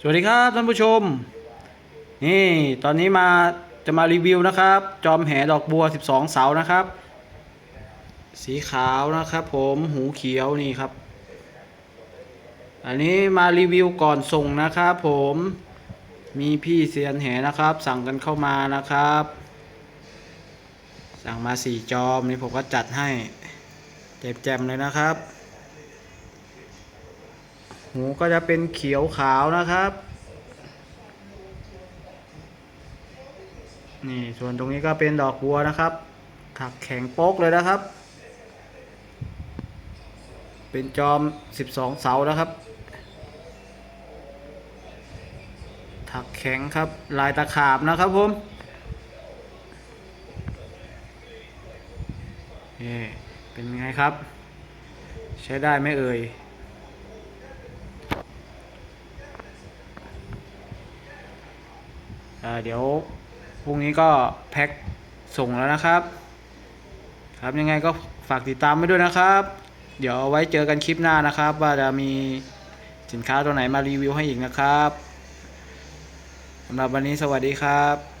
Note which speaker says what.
Speaker 1: สวัสดีครับท่านผู้ชม นี่ตอนนี้มาจะมารีวิวนะครับ จอมแหดอกบัว 12 เสานะครับ สีขาวนะครับ ผมหูเขียวนี่ครับ อันนี้มารีวิวก่อนส่งนะครับ ผมมีพี่เซียนแหนะครับ สั่งกันเข้ามานะครับ สั่งมาสี่จอมนี่ผมก็จัดให้แจมๆเลยนะครับ หูก็จะเป็นเขียวขาวนะครับ นี่ส่วนตรงนี้ก็เป็นดอกบัวนะครับ ถักแข็งโป๊กเลยนะครับ เป็นจอม 12 เสานะครับ ถักแข็งครับลายตะขาบนะครับผมนี่เป็นไงครับ ใช้ได้ไหมเอ่ย เเดี๋ยวพรุ่งนี้ก็แพ็คส่งแล้วนะครับ ครับยังไงก็ฝากติดตามไว้ด้วยนะครับ เดี๋ยวไว้เจอกันคลิปหน้านะครับ ว่าจะมีสินค้าตัวไหนมารีวิวให้อีกนะครับสำหรับวันนี้สวัสดีครับ